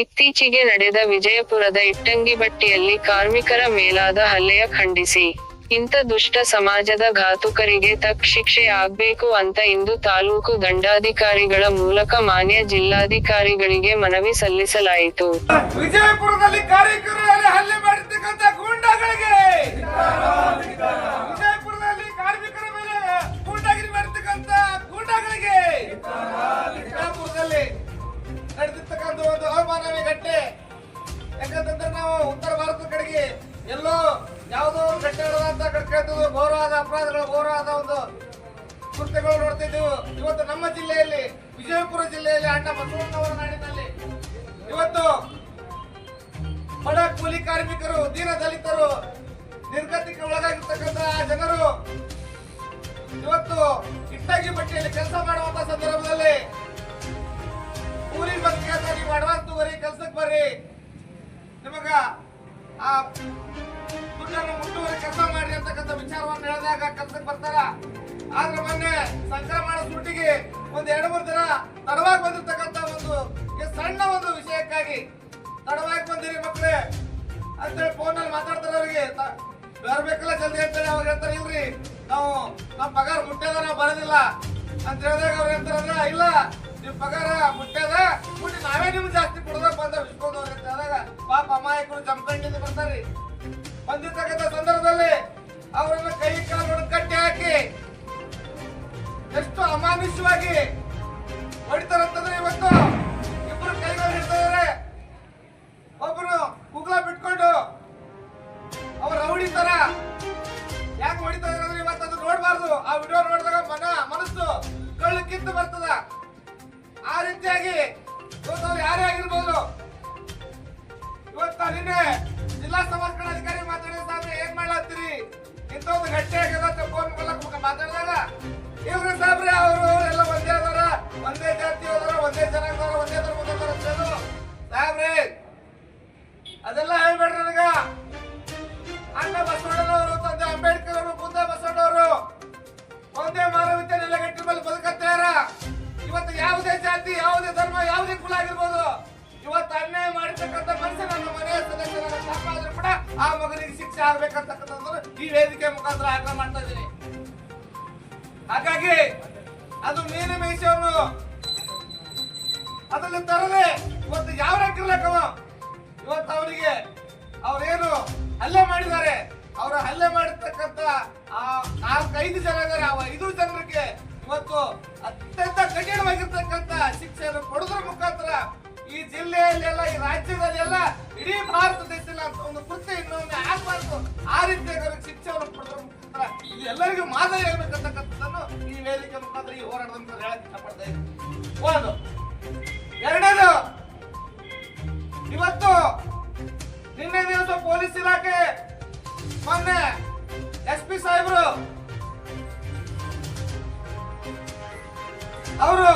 ಇತ್ತೀಚೆಗೆ ನಡೆದ ವಿಜಯಪುರದ ಇಟ್ಟಂಗಿಬಟ್ಟಿಯಲ್ಲಿ ಕಾರ್ಮಿಕರ ಮೇಲಾದ ಹಲ್ಲೆಯ ಖಂಡಿಸಿ. ಇಂಥ ದುಷ್ಟ ಸಮಾಜದ ಘಾತುಕರಿಗೆ ತಕ್ ಶಿಕ್ಷೆ ಆಗ್ಬೇಕು ಅಂತ ಇಂದು ತಾಲೂಕು ದಂಡಾಧಿಕಾರಿಗಳ ಮೂಲಕ ಮಾನ್ಯ ಜಿಲ್ಲಾಧಿಕಾರಿಗಳಿಗೆ ಮನವಿ ಸಲ್ಲಿಸಲಾಯಿತು. ವಿಜಯಪುರದಲ್ಲಿ ಕಾರ್ಮಿಕರ ಹಲ್ಲೆ ಮಾಡಿರ್ತಕ್ಕಂಥ ಗೂಂಡಾಗಳಿಗೆ! ಎಲ್ಲೋ ಯಾವುದೋ ಅಂತ ನಡೆದಂತ ಕಡೆ ಅಪರಾಧಗಳ, ಘೋರವಾದ ಒಂದು ಕೃತ್ಯಗಳು ನೋಡ್ತಿದ್ದೆವು ಇವತ್ತು ನಮ್ಮ ಜಿಲ್ಲೆಯಲ್ಲಿ, ವಿಜಯಪುರ ಜಿಲ್ಲೆಯಲ್ಲಿ ಅಣ್ಣ ಬಸವಣ್ಣವರ ನಾಡಿನಲ್ಲಿ ಇವತ್ತು ಬಡ ಕೂಲಿ ಕಾರ್ಮಿಕರು, ದೀನ ದಲಿತರು ನಿರ್ಗತಿಗೆ ಒಳಗಾಗಿರ್ತಕ್ಕಂಥ ಆ ಜನರು ಇವತ್ತು ಇಟ್ಟಾಗಿ ಬಟ್ಟೆಯಲ್ಲಿ ಕೆಲಸ ಮಾಡುವಂತ ಸಂದರ್ಭದಲ್ಲಿ ಕೂಲಿ ನೀವು ಅಡ್ವಾನ್ಸ್ ತಗೋರಿ ಕೆಲ್ಸಕ್ಕೆ ಬರ್ರಿ. ನಿಮಗ ಆ ದುಡ್ಡನ್ನು ಮುಟ್ಟುವರೆ ಕೆಲಸ ಮಾಡಿ ಅಂತಕ್ಕಂಥ ವಿಚಾರವನ್ನು ಹೇಳಿದಾಗ ಕೆಲಸಕ್ಕೆ ಬರ್ತಾರ? ಆದ್ರೆ ಮೊನ್ನೆ ಸಂಕ್ರಮಣ ಸುಟ್ಟಿಗೆ ಒಂದು ಎರಡು ಮೂರು ದಿನ ತಡವಾಗಿ ಬಂದಿರ್ತಕ್ಕಂಥ ಒಂದು ಸಣ್ಣ ಒಂದು ವಿಷಯಕ್ಕಾಗಿ ತಡವಾಗಿ ಬಂದಿರಿ ಮಕ್ಕಳೇ. ಅಂತೇಳಿ ಫೋನ್ನಲ್ಲಿ ಮಾತಾಡ್ತಾರೆ ಅವ್ರಿಗೆ. ಬರ್ಬೇಕಲ್ಲ ಜಲ್ದಿ ಅಂತೇಳಿ ಅವ್ರು ಹೇಳ್ತಾರೆ, ಇಲ್ರಿ, ನಾವು ನಮ್ಮ ಪಗಾರ ಮುಟ್ಟ್ಯದ ನಾವು ಬರೋದಿಲ್ಲ ಅಂತ ಹೇಳಿದಾಗ ಅವ್ರು ಹೇಳ್ತಾರೆ, ಇಲ್ಲ, ನಿಮ್ ಪಗಾರ ಮುಟ್ಟ್ಯದ ಮುಟ್ಟಿ ನಾವೇ ನಿಮ್ಗೆ ಜಾಸ್ತಿ ಕೊಡದ ಬಂದ ಜಂಪಂಡಿಂದ ಬರ್ತಾರ್ರಿ ಬಂದಿರ್ತಕ್ಕಂಥ ಸಂದರ್ಭದಲ್ಲಿ ಅವರನ್ನ ಕೈ ಕಾಲು ಕಟ್ಟಿ ಹಾಕಿ ಎಷ್ಟು ಅಮಾನುಷ್ಯವಾಗಿ ಹೊಡಿತಾರಂತಂದ್ರೆ ಇವತ್ತು ಇಬ್ಬರು ಕೈಗಳು ಇರ್ತಾರೆ ಒಬ್ಬರು ಕುಗ್ಲ ಬಿಟ್ಕೊಂಡು ಅವ್ರ ರೌಡಿ ತರ ಯಾಕೆ ಹೊಡಿತಾ ಇದ್ದಾರೆ ಅಂದ್ರೆ ಇವತ್ತು ಅದು ನೋಡ್ಬಾರ್ದು. ಆ ವಿಡಿಯೋ ನೋಡಿದಾಗ ಮನ, ಮನಸ್ಸು ಕಳ್ಳು ಕಿತ್ತು ಬರ್ತದ. ಆ ರೀತಿಯಾಗಿ ಆ ಮಗನಿಗೆ ಶಿಕ್ಷೆ ಆಗ್ಬೇಕಂತಕ್ಕಂಥದ್ದು ಈ ವೇದಿಕೆ ಮುಖಾಂತರ ಆಗ್ರಹ ಮಾಡ್ತಾ ಇದ್ದೀನಿ. ಹಾಗಾಗಿ ಅದು ಮೀನು ಮೀಸವನ್ನು ಅದನ್ನು ತರದೆ ಇವತ್ತು ಯಾವ ಲೆಕ್ಕಿರ್ಲಕ್ಕವ ಇವತ್ತು ಅವರಿಗೆ ಅವರೇನು ಹಲ್ಲೆ ಮಾಡಿದ್ದಾರೆ, ಅವರ ಹಲ್ಲೆ ಮಾಡಿರ್ತಕ್ಕಂಥ ಆ ನಾಲ್ಕೈದು ಜನ ಇದ್ದಾರೆ, ಆ ಐದು ಜನರಿಗೆ ಇವತ್ತು ಅತ್ಯಂತ ಕಠಿಣವಾಗಿರ್ತಕ್ಕಂಥ ಶಿಕ್ಷೆಯನ್ನು ಕೊಡೋದ್ರ ಮುಖಾಂತರ ಈ ಜಿಲ್ಲೆಯಲ್ಲೆಲ್ಲ, ಈ ರಾಜ್ಯದಲ್ಲೆಲ್ಲ ಇಡೀ ಭಾರತ ದೇಶದಲ್ಲಿ ಅಂತ ಒಂದು ಕೃತ್ಯ ಇನ್ನೊಂದು ಆಗ್ಬಾರ್ದು ಆ ರೀತಿಯಾಗಿ ಶಿಕ್ಷೆಯನ್ನು ಇದು ಎಲ್ಲರಿಗೂ ಮಾದರಿ ಆಗ್ಬೇಕಂತಕ್ಕಂಥದ್ದನ್ನು ಈ ವೇದಿಕೆ ಮುಖಾಂತರ ಈ ಹೋರಾಟದ ಮುಖಾಂತರ ಹೇಳಕ್ ಇಷ್ಟಪಡ್ತಾ ಒಂದು. ಎರಡನೇದು. ಇವತ್ತು ನಿನ್ನೆ ದಿವಸ ಪೊಲೀಸ್ ಇಲಾಖೆ ಮೊನ್ನೆ ಎಸ್ ಪಿ ಸಾಹೇಬರು ಅವರು,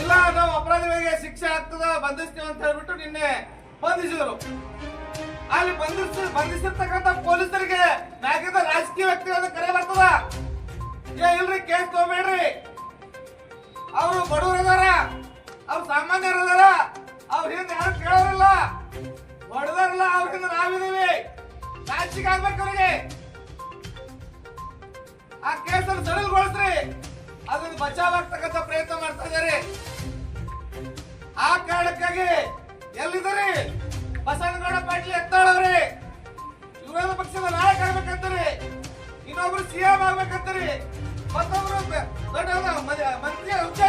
ಇಲ್ಲ, ನಾವು ಅಪರಾಧಿಗಳಿಗೆ ಶಿಕ್ಷೆ ಆಗ್ತದ, ಬಂಧಿಸ್ತೀವಿ ಅಂತ ಹೇಳ್ಬಿಟ್ಟು ನಿನ್ನೆ ಬಂಧಿಸಿದ್ರು. ಅಲ್ಲಿ ಬಂಧಿಸ ಬಂಧಿಸಿರ್ತಕ್ಕಂಥ ಪೊಲೀಸರಿಗೆ ಮ್ಯಾಗಿಂದ ರಾಜಕೀಯ ವ್ಯಕ್ತಿಗಳನ್ನು ಕರೆ ಬರ್ತದ? ಏ, ಇಲ್ರಿ, ಕೇಸ್ ತಗೋಬೇಡ್ರಿ. ಅವರು ಬಡವರು ಅದಾರ ಅವ್ರು ಸಾಮಾನ್ಯರು ಅವ್ರ ಹಿಂದೆ ಯಾರು ಕೇಳೋರಿಲ್ಲ. ಹೊಡೆದಾರಲ್ಲ ಅವ್ರ ಹಿಂದೆ ನಾವಿದೀವಿ. ರಾಜಕೀಯ ಆಗ್ಬೇಕು ಅವ್ರಿಗೆ. ಆ ಕೇಸನ್ನು ಸರಳಗೊಳಿಸ್ರಿ ಅದನ್ನು ಬಚಾವ್ ಆಗ್ತಕ್ಕಂಥ ಪ್ರಯತ್ನ ಮಾಡ್ತಾ ಇದ್ದಾರೆ. ಆ ಕಾರಣಕ್ಕಾಗಿ ಎಲ್ಲಿದ್ದಾರೆ? ಬಸವನಗೌಡ ಪಾಟೀಲ್ ಎತ್ತಾಳವ್ರೆ. ವಿರೋಧ ಪಕ್ಷದ ನಾಯಕ ಆಗ್ಬೇಕಂತಾರೆ. ಇನ್ನೊಬ್ರು ಸಿಎಂ ಆಗ್ಬೇಕಂತಾರೆ. ಮತ್ತೊಬ್ರು ದೊಡ್ಡ ಮಂತ್ರಿ ಹುದ್ದೆಯಲ್ಲಿದ್ದಾರೆ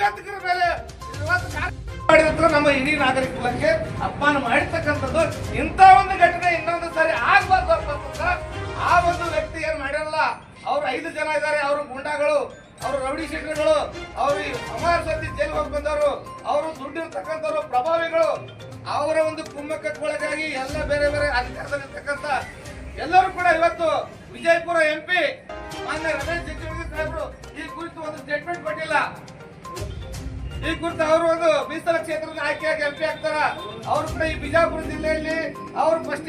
ನಿರ್ಗತಿಕರ ಮೇಲೆ ಮಾಡಿದಂತ ನಮ್ಮ ಇಡೀ ನಾಗರಿಕ ಕುಲಕ್ಕೆ ಅಪಮಾನ ಮಾಡಿರ್ತಕ್ಕಂಥದ್ದು ಇಂಥ ಒಂದು ಘಟನೆ ಇನ್ನೊಂದು ಸಾರಿ ಆಗ್ಬಾರ್ದು ಅಂತಂದ್ರೆ ಆ ಒಂದು ವ್ಯಕ್ತಿ ಏನ್ ಮಾಡಿರಲ್ಲ ಅವ್ರು ಐದು ಜನ ಇದ್ದಾರೆ ಅವರು ಗುಂಡಾಗಳು, ಅವರು ರೌಡಿ ಶೀಟರ್ಗಳು, ಅವರು ಅಮರ ಸತಿ ಜೈಲ್ ಹೋಗಿ ಬಂದವರು, ಅವರು ದುಡ್ಡಿರ್ತಕ್ಕಂಥವ್ರು, ಪ್ರಭಾವಿಗಳು, ಅವರ ಒಂದು ಕುಮ್ಮಕ್ಕಕ್ಕೊಳಗಾಗಿ ಎಲ್ಲ ಬೇರೆ ಬೇರೆ ಅಧಿಕಾರದಲ್ಲಿರ್ತಕ್ಕಂಥ ಎಲ್ಲರೂ ಕೂಡ ಇವತ್ತು ವಿಜಯಪುರ ಎಂ ಪಿ ಮಾನ್ಯ ರಮೇಶ್ ಜಾರಕಿಹೊಳಿ ಸಾಹೇಬರು ಈ ಕುರಿತು ಈ ಕುರಿತು ಅವರು ಒಂದು ಮೀಸಲ ಕ್ಷೇತ್ರದ ಆಯ್ಕೆಯಾಗಿ ಎಂಪಿ ಆಗ್ತಾರ ಅವ್ರು ಕೂಡ ಈ ಬಿಜಾಪುರ ಜಿಲ್ಲೆಯಲ್ಲಿ ಅವರು ಫಸ್ಟ್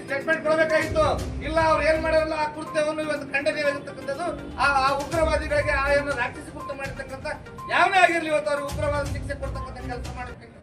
ಸ್ಟೇಟ್ಮೆಂಟ್ ಕೊಡಬೇಕಾಗಿತ್ತು ಇಲ್ಲ ಅವ್ರು ಏನ್ ಮಾಡಿರಲ್ಲ ಆ ಕೃತ್ಯವನ್ನು ಇವತ್ತು ಖಂಡನೀಯವಾಗಿರ್ತಕ್ಕಂಥದ್ದು ಆ ಉಗ್ರವಾದಿಗಳಿಗೆ ಆ ಏನು ರಾಕ್ಷಸ ಕೃತ್ಯ ಮಾಡಿರ್ತಕ್ಕಂಥ ಯಾವನೇ ಆಗಿರ್ಲಿ ಇವತ್ತು ಅವರು ಉಗ್ರವಾದ ಶಿಕ್ಷೆ ಕೊಡ್ತಕ್ಕಂಥ ಕೆಲಸ ಮಾಡಬೇಕು